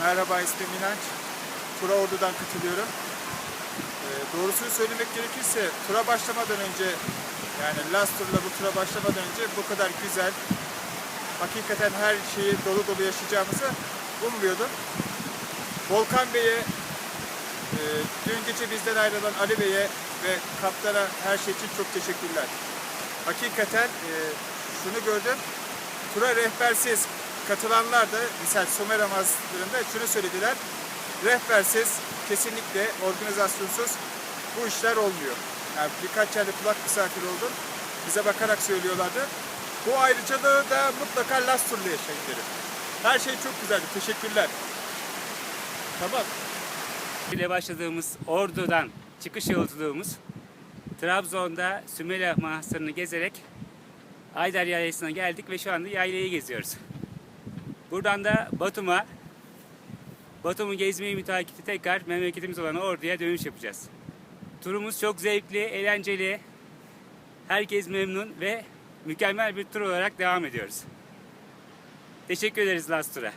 Merhaba ismim İnanç. Tura Ordu'dan katılıyorum. Ee, doğrusunu söylemek gerekirse tura başlamadan önce yani last turla bu tura başlamadan önce bu kadar güzel hakikaten her şeyi dolu dolu yaşayacağımızı ummuyordum. Volkan Bey'e e, dün gece bizden ayrılan Ali Bey'e ve kaptana her şey için çok teşekkürler. Hakikaten e, şunu gördüm. Tura rehbersiz katılanlar da misal Somer namazlarında şunu söylediler. Rehbersiz kesinlikle organizasyonsuz bu işler olmuyor. Yani birkaç yerde kulak misafir oldum. Bize bakarak söylüyorlardı. Bu ayrıcalığı da mutlaka Last Tur'la yaşayın derim. Her şey çok güzeldi. Teşekkürler. Tamam. ile başladığımız Ordu'dan çıkış yolculuğumuz Trabzon'da Sümela Manastırı'nı gezerek Ayder Yaylası'na geldik ve şu anda yaylayı geziyoruz. Buradan da Batum'a Batum'u gezmeyi müteakiti tekrar memleketimiz olan Ordu'ya dönüş yapacağız. Turumuz çok zevkli, eğlenceli. Herkes memnun ve mükemmel bir tur olarak devam ediyoruz. Teşekkür ederiz Lastur'a.